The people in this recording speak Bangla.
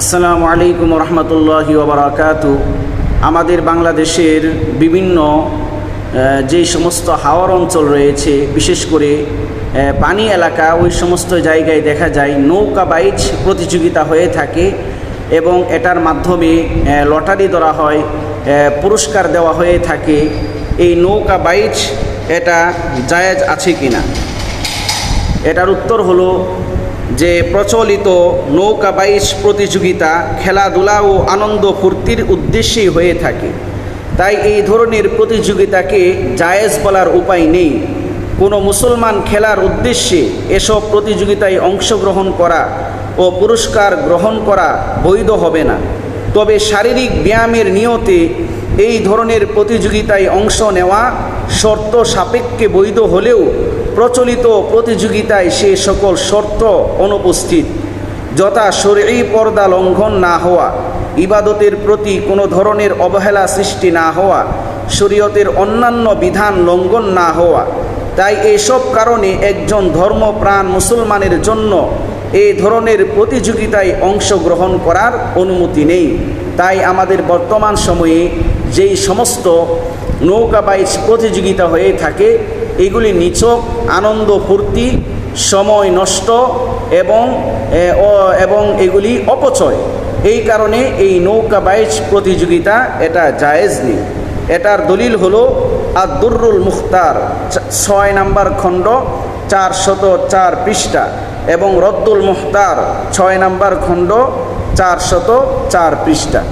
আসসালামু আলাইকুম রহমতুল্লাহি ওবরাকাতু আমাদের বাংলাদেশের বিভিন্ন যে সমস্ত হাওয়ার অঞ্চল রয়েছে, বিশেষ করে পানি এলাকা, ওই সমস্ত জায়গায় দেখা যায় নৌকা বাইচ প্রতিযোগিতা হয়ে থাকে এবং এটার মাধ্যমে লটারি ধরা হয় পুরস্কার দেওয়া হয়ে থাকে। এই নৌকা বাইচ এটা জায়েজ আছে কিনা? এটার উত্তর হলো যে প্রচলিত নৌকা বাইচ প্রতিযোগিতা, খেলাধুলা ও আনন্দ ফুর্তির উদ্দেশ্যেই হয়ে থাকে। তাই এই ধরনের প্রতিযোগিতাকে জায়েজ বলার উপায় নেই। কোনো মুসলমান খেলার উদ্দেশ্যে এসব প্রতিযোগিতায় অংশগ্রহণ করা ও পুরস্কার গ্রহণ করা বৈধ হবে না। তবে শারীরিক ব্যায়ামের নিয়তে এই ধরনের প্রতিযোগিতায় অংশ নেওয়া শর্ত সাপেক্ষে বৈধ হলেও প্রচলিত প্রতিযোগিতায় সে সকল শর্ত অনুপস্থিত। যথা শরীরী পর্দা লঙ্ঘন না হওয়া, ইবাদতের প্রতি কোনো ধরনের অবহেলা সৃষ্টি না হওয়া, শরীয়তের অন্যান্য বিধান লঙ্ঘন না হওয়া, তাই এসব কারণে একজন ধর্মপ্রাণ মুসলমানের জন্য এই ধরনের প্রতিযোগিতায় অংশগ্রহণ করার অনুমতি নেই। তাই আমাদের বর্তমান সময়ে যেই সমস্ত নৌকা বাইচ প্রতিযোগিতা হয়ে থাকে এগুলি নিছক, আনন্দ, ফুর্তি, সময় নষ্ট এবং এবং এগুলি অপচয়। এই কারণে এই নৌকা বাইচ প্রতিযোগিতা এটা জায়েজ নেই। এটার দলিল হলো আদুরুল মুখতার ছয় নাম্বার খণ্ড, চার শত চার পৃষ্ঠা এবং রদ্দুল মুখতার, ছয় নাম্বার খণ্ড, চার শত চার পৃষ্ঠা।